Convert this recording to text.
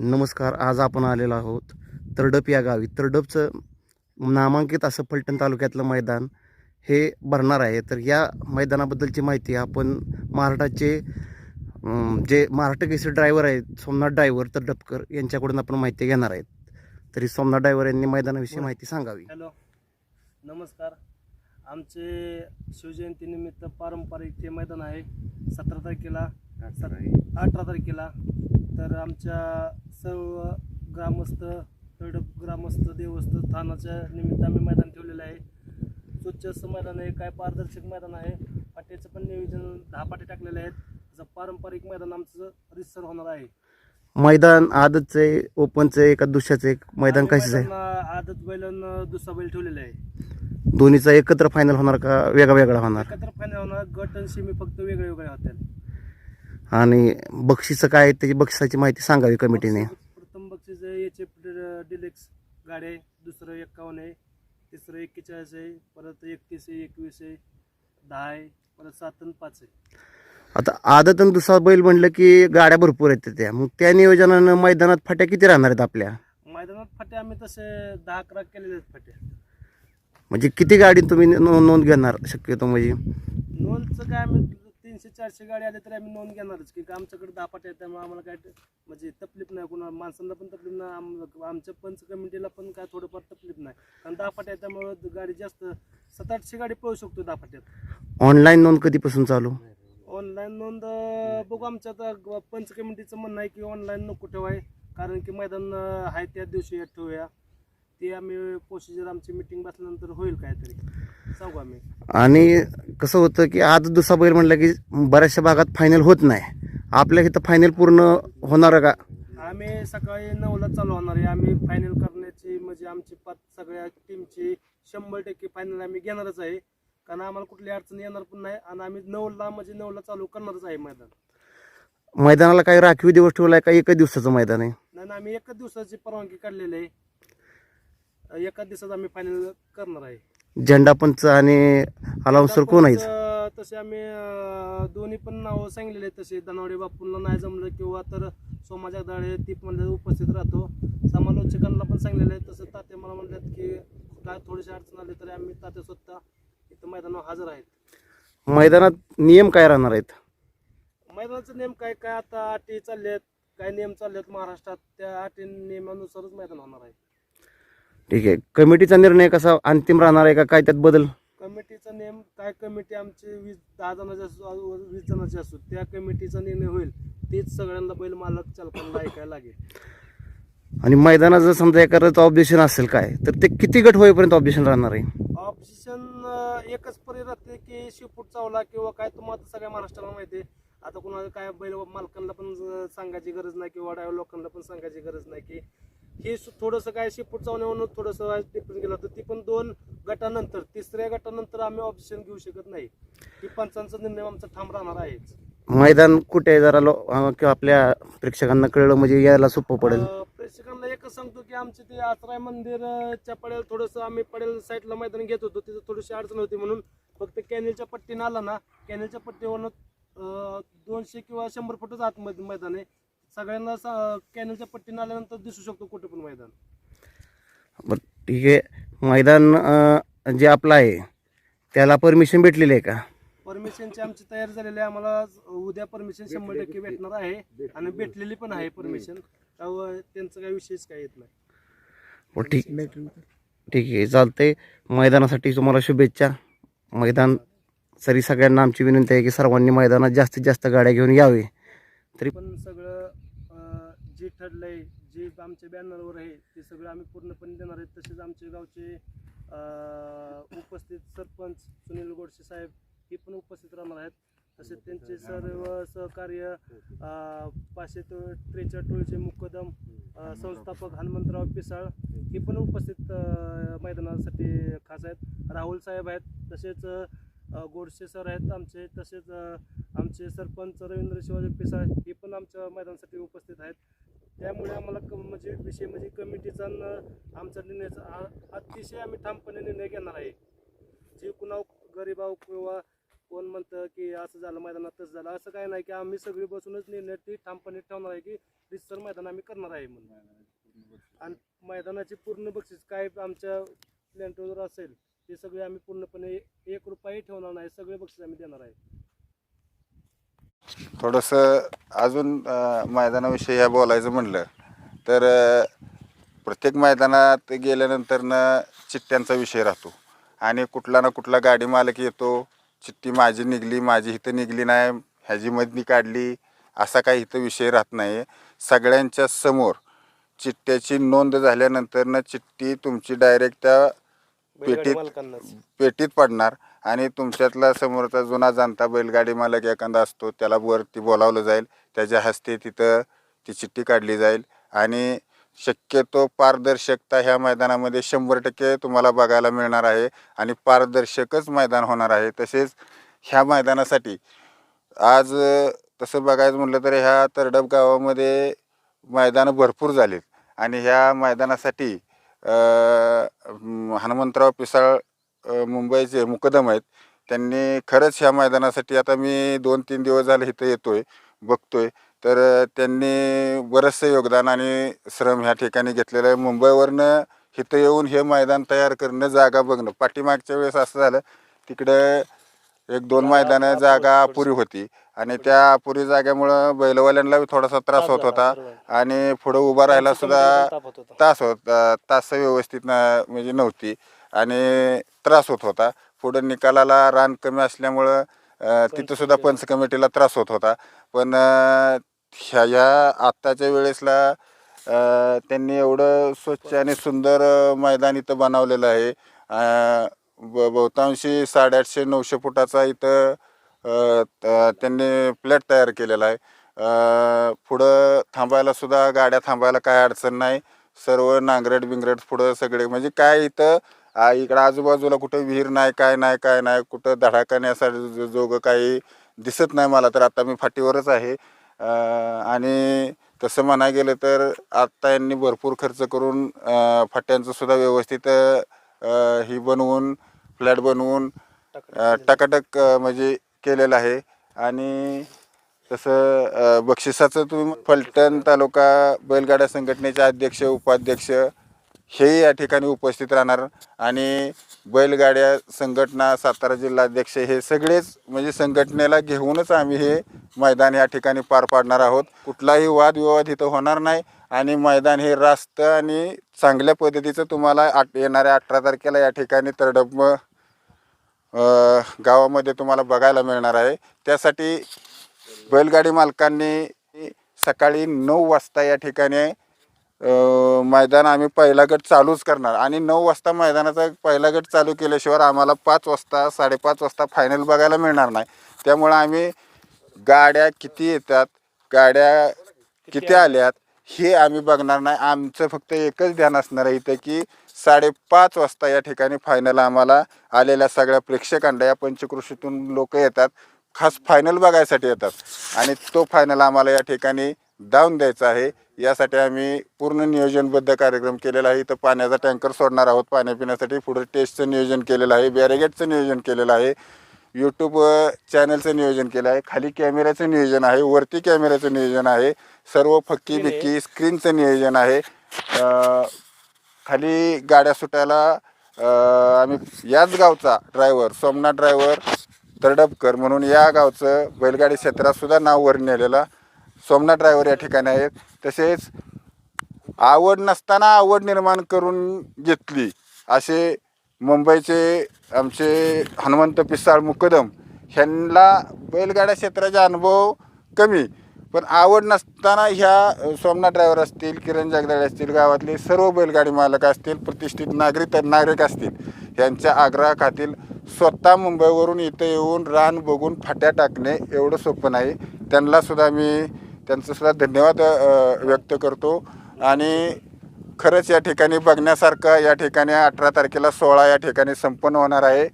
नमस्कार आज आपण आलेलो आहोत तरडप या गावी. तरडपचं नामांकित असं फलटण तालुक्यातलं मैदान हे भरणार आहे. तर या मैदानाबद्दलची माहिती आपण महाराष्ट्राचे जे महाराष्ट्र केसरी ड्रायव्हर आहेत सोमनाथ ड्रायव्हर तरडपकर यांच्याकडून आपण माहिती घेणार आहेत. तरी सोमनाथ ड्रायव्हर यांनी मैदानाविषयी माहिती सांगावी. हॅलो. नमस्कार. आमचे शिवजयंतीनिमित्त पारंपरिक हे मैदान आहे. सतरा तारखेला अठरा तारखेला तर आमच्या सर्व ग्रामस्थ तडप ग्रामस्थ देवस्थ स्थानाच्या निमित्त आम्ही मैदान ठेवलेलं आहे. स्वच्छ असं मैदान आहे काय पारदर्शक मैदान आहे पाट्याचं पण नियोजन दहा पाटे टाकलेले आहेत. असं पारंपरिक मैदान आमचं रितसर होणार आहे. मैदान आदतचं आहे ओपनचं आहे का दुसऱ्याचं एक? मैदान कशाचं आहे? आदत बैल आणि दुसरा बैल ठेवलेला आहे. दोन्हीचा एकत्र फायनल होणार का वेगळा वेगळा होणार? एकत्र फायनल होणार गट आणि सेमी फक्त वेगळे वेगळे होतील. आणि बक्षीसचं काय आहे त्याची बक्षिसाची माहिती सांगावी कमिटीने. प्रथम बक्षीस आहे एच एफ डिलेक्स गाडी आहे दुसरं एक्कावन्न आहे तिसरं एक्केचाळीस आहे परत एकतीस आहे एकवीस आहे दहा आहे परत सात आणि पाच आहे. आता आदत आणि दुसरा बैल म्हणलं की गाड्या भरपूर आहेत त्या. मग त्या नियोजनानं मैदानात फाट्या किती राहणार आहेत आपल्या? मैदानात फाटे आम्ही तसे दहा अकरा केलेले आहेत फाटे म्हणजे किती गाडी तुम्ही नो- नोंद घेणार शक्यतो म्हणजे? नोंदचं काय आम्ही तीनशे चारशे गाडी आले तरी आम्ही नोंद घेणारच. की आमच्याकडे दहा फाटे आहेत त्यामुळे आम्हाला काय म्हणजे तकलीफ नाही कोणा माणसांना पण तकलीफ नाही आम- आमच्या पंच कमिटीला पण काय थोडंफार तकलीफ नाही. कारण दहा फाटे आहेत त्यामुळे गाडी जास्त सात आठशे गाडी पळू शकतो दहा फाट्यात ऑनलाईन नोंद कधीपासून चालू? ऑनलाईन नोंद बघू आमच्या आता पंच कमिटीचं म्हणणं आहे की ऑनलाईन नको ठेवाय. कारण की मैदान आहे त्या दिवशी ठेवूया. ते आम्ही प्रोसिजर आमची मिटिंग बसल्यानंतर होईल काहीतरी. सांगू आम्ही. आणि कसं होतं की आज दुसरा बैल म्हणलं की बऱ्याचशा भागात फायनल होत नाही. आपल्या इथं फायनल पूर्ण होणार का? आम्ही सकाळी नऊला चालू होणार आहे. आम्ही फायनल करण्याची म्हणजे आमची पाच सगळ्या टीमची शंभर टक्के फायनल आम्ही घेणारच आहे. कारण आम्हाला कुठली अडचण येणार पण नाही आणि आम्ही नऊला म्हणजे नऊला चालू करणारच आहे मैदान. मैदानाला काही राखीव दिवस ठेवलाय का? एकच दिवसाचं मैदान आहे? नाही नाही, आम्ही एकच दिवसाची परवानगी काढलेली आहे. एकाच दिवसात आम्ही फायनल करणार आहे. झेंडा पंच आणि अलाउन्सर कोण आहेत? तसे आम्ही दोन्ही पण नावं सांगलेले आहेत तसे. धनावडे बापूंना नाही जमलं किंवा तर सोमा जगदाळे ती पण उपस्थित राहतो. समालोचकांना पण सांगलेलं आहे. तसं तात्या मला म्हणतात की काय थोडीशी अडचण आली तरी आम्ही तात्या स्वतः इथं मैदानावर हजर आहेत. मैदानात नियम काय राहणार आहेत? मैदानाचे नेम काय? काय आता अटी चालले आहेत काय नियम चालले आहेत महाराष्ट्रात? त्या अटी नियमानुसारच मैदान होणार आहे. ठीक आहे. कमिटीचा निर्णय कसा अंतिम राहणार आहे का? काय त्यात बदल? कमिटीचा नेम काय कमिटी आमची वीस दहा जणांची असू वीस जणांची असू त्या कमिटीचा निर्णय होईल. तेच सगळ्यांना बैल मालक चालकांना ऐकायला लागेल. आणि मैदानात जर समजा एखादं ऑब्जेक्शन असेल काय तर ते किती गट होईपर्यंत ऑब्जेक्शन राहणार आहे? ऑप्शन एकच पर्याय राहते की शिवपूट चावला किंवा काय तुम्हाला सगळ्या महाराष्ट्राला माहिती आहे. आता कुणाला काय बैल मालकांना पण सांगायची गरज नाही किंवा ड्रायव्हर लोकांना पण सांगायची गरज नाही की हे सु- थोडंसं काय शिवपूट चावण्यावरून थोडंसं डिफरन्स गेलं तर ती पण दोन गटानंतर तिसऱ्या गटानंतर आम्ही ऑप्शन घेऊ शकत नाही. की पंचांचा निर्णय आमचा ठाम राहणार आहेच. मैदान कुठे आहे जरा लो अं, किंवा आपल्या प्रेक्षकांना कळलं म्हणजे यायला सोपं पडेल. अं, प्रेक्षकांना एकच सांगतो की आमचे ते आसराय मंदिरच्या पडेल थोडंसं आम्ही पडेल साईडला मैदान घेत होतो तिथं थोडीशी अडचण होती म्हणून फक्त कॅनेलच्या पट्टीनं आला ना कॅनेलच्या पट्टीवरनं अं, दोनशे किंवा शंभर फुटच आतमध्ये मैदान आहे. सगळ्यांना सा- कॅनेलच्या पट्टीनं आल्यानंतर दिसू शकतो कुठे पण मैदान. बरं ठीक आहे. मैदान अं, जे आपलं आहे त्याला परमिशन भेटलेली आहे का? परमिशनची आमची तयारी झालेली आहे. आम्हाला उद्या परमिशन शंभर टक्के भेटणार आहे. आणि भेटलेली पण आहे परमिशन त्यामुळे त्यांचं काही विशेष काही येत नाही. हो ठीक. ठीक आहे. चालतंय. मैदानासाठी तुम्हाला शुभेच्छा. मैदान तरी सगळ्यांना आमची विनंती आहे की सर्वांनी मैदानात जास्तीत जास्त गाड्या घेऊन यावे. तरी पण सगळं जे ठरलंय जे आमच्या बॅनरवर आहे ते सगळं आम्ही पूर्णपणे देणार आहेत तसेच आमचे गावचे उपस्थित सरपंच सुनील गोडसे साहेब हे पण उपस्थित राहणार आहेत. तसेच त्यांचे सर्व सहकार्य पाचशे तो टोळीचे मुकदम संस्थापक हनुमंतराव पिसाळ हे पण उपस्थित मैदानासाठी खास आहेत. राहुल साहेब आहेत तसेच गोडसे सर आहेत आमचे तसेच आमचे सरपंच रवींद्र शिवाजी पिसाळ हे पण आमच्या मैदानासाठी उपस्थित आहेत. त्यामुळे आम्हाला क म्हणजे विषय म्हणजे कमिटीचा न आमचा निर्णयाचा अतिशय आम्ही ठामपणे निर्णय घेणार आहे. जे कुणा गरीबाव किंवा कोण म्हणतं की असं झालं मैदानात तसं झालं असं काय नाही की आम्ही सगळी बसूनच निर्णय ती ठामपणे ठेवणार आहे की रिसर मैदान आम्ही करणार आहे म्हणून. आणि मैदानाची पूर्ण बक्षीस काय आमच्या प्लॅन्टवर असेल ते सगळे आम्ही पूर्णपणे एक रुपयाही ठेवणार नाही सगळे बक्षीस आम्ही देणार आहे. थोडंसं अजून अ, मैदानाविषयी ह्या बोलायचं म्हणलं तर अ, प्रत्येक मैदानात गेल्यानंतरनं चिठ्ठ्यांचा विषय राहतो. आणि कुठला ना कुठला गाडी मालक येतो चिठ्ठी माझी निघली माझी इथं निघली नाही ह्याची मधली काढली असा काही इथं विषय राहत नाही. सगळ्यांच्या समोर चिठ्ठ्याची नोंद झाल्यानंतरनं चिठ्ठी तुमची डायरेक्ट त्या पेटीत मालकांनाच. पेटीत पडणार. आणि तुमच्यातला समोरचा जुना जाणता बैलगाडी मालक एखादा असतो त्याला वरती बोलावलं जाईल त्याच्या हस्ते तिथं ती चिठ्ठी काढली जाईल आणि शक्यतो पारदर्शकता ह्या मैदानामध्ये शंभर टक्के तुम्हाला बघायला मिळणार आहे आणि पारदर्शकच मैदान होणार आहे. तसेच ह्या मैदानासाठी आज तसं बघायचं म्हटलं तर ह्या तरडप गावामध्ये मैदानं भरपूर झालीत आणि ह्या मैदानासाठी हनुमंतराव पिसाळ मुंबईचे मुकदम आहेत. त्यांनी खरंच ह्या मैदानासाठी आता मी दोन तीन दिवस झाले इथं येतोय बघतोय. तर अ, त्यांनी बरंचसं योगदान आणि श्रम ह्या ठिकाणी घेतलेलं आहे. मुंबईवरनं इथं येऊन हे मैदान तयार करणं जागा बघणं. पाठीमागच्या वेळेस असं झालं तिकडं एक दोन मैदानं जागा अपुरी होती. आणि त्या अपुरी जागेमुळं बैलवाल्यांना बी थोडासा त्रास होत होता आणि पुढं उभा राहायला सुद्धा तास होत तास व्यवस्थित न म्हणजे नव्हती. आणि त्रास होत होता. पुढं निकालाला रान कमी असल्यामुळं अ, तिथं सुद्धा पंच कमिटीला त्रास होत होता. पण ह्या ह्या आत्ताच्या वेळेसला त्यांनी एवढं स्वच्छ आणि सुंदर मैदान इथं बनवलेलं आहे. ब बहुतांशी साडेआठशे नऊशे फुटाचा इथं त्यांनी प्लॅट तयार केलेला आहे. पुढं थांबायला सुद्धा गाड्या थांबायला काय अडचण नाही. सर्व नांगरट बिंगरट पुढं सगळे म्हणजे काय इथं आ, इकडं आजूबाजूला कुठं विहीर नाही काय नाही काय नाही कुठं धडाकण्यासाठी जो- जोगं काही दिसत नाही मला तर आता मी फाटीवरच आहे. आणि तसं म्हणाय गेलं तर आत्ता यांनी भरपूर खर्च करून फाट्यांचंसुद्धा फाट्यांचं सुद्धा व्यवस्थित ही बनवून फ्लॅट बनवून टकाटक म्हणजे केलेलं आहे. आणि तसं बक्षिसाचं तुम्ही फलटण तालुका बैलगाड्या संघटनेचे अध्यक्ष उपाध्यक्ष हेही या ठिकाणी उपस्थित राहणार आणि बैलगाड्या संघटना सातारा जिल्हाध्यक्ष हे सगळेच म्हणजे संघटनेला घेऊनच आम्ही हे मैदान या ठिकाणी पार पाडणार आहोत. कुठलाही वादविवाद इथं होणार नाही आणि मैदान हे रास्त आणि चांगल्या पद्धतीचं तुम्हाला आठ येणाऱ्या अठरा तारखेला या ठिकाणी तरडप गावामध्ये तुम्हाला बघायला मिळणार आहे. त्यासाठी बैलगाडी मालकांनी सकाळी नऊ वाजता या ठिकाणी अ, मैदान आम्ही पहिला गट चालूच करणार. आणि नऊ वाजता मैदानाचा पहिला गट चालू केल्याशिवाय आम्हाला पाच वाजता साडेपाच वाजता फायनल बघायला मिळणार नाही. त्यामुळं आम्ही गाड्या किती येतात गाड्या किती आल्यात हे आम्ही बघणार नाही. आमचं फक्त एकच ध्यान असणार आहे इथं की साडेपाच वाजता या ठिकाणी फायनल आम्हाला आलेल्या सगळ्या प्रेक्षकांना या पंचकृषीतून लोक येतात खास फायनल बघायसाठी येतात. आणि तो फायनल आम्हाला या ठिकाणी दावून द्यायचा आहे. यासाठी आम्ही पूर्ण नियोजनबद्ध कार्यक्रम केलेला आहे. इथं पाण्याचा टँकर सोडणार आहोत. पाण्या पिण्यासाठी पुढे टेस्टचं नियोजन केलेलं आहे. बॅरिगेटचं नियोजन केलेलं आहे. यूट्यूब चॅनलचं नियोजन केलं आहे. खाली कॅमेऱ्याचं नियोजन आहे. वरती कॅमेऱ्याचं नियोजन आहे. सर्व फक्की. बिक्की स्क्रीनचं नियोजन आहे. खाली गाड्या सुटायला आम्ही याच गावचा ड्रायव्हर सोमनाथ ड्रायव्हर तरडपकर म्हणून या गावचं बैलगाडी क्षेत्रात सुद्धा नाव वर नेलेला. सोमनाथ ड्रायव्हर या ठिकाणी आहेत. तसेच आवड नसताना आवड निर्माण करून घेतली असे मुंबईचे आमचे हनुमंत पिसाळ मुकदम ह्यांना बैलगाड्या क्षेत्राचा अनुभव कमी. पण आवड नसताना ह्या सोमनाथ ड्रायव्हर असतील किरण जगदाळे असतील गावातले सर्व बैलगाडी मालक असतील प्रतिष्ठित नागरिक नागरिक असतील यांच्या आग्रहाखातील स्वतः मुंबईवरून इथं येऊन रान बघून फाट्या टाकणे एवढं सोपं नाही. त्यांनासुद्धा मी त्यांचंसुद्धा धन्यवाद व्यक्त करतो. आणि खरंच या ठिकाणी बघण्यासारखं या ठिकाणी अठरा तारखेला सोळा या ठिकाणी संपन्न होणार आहे.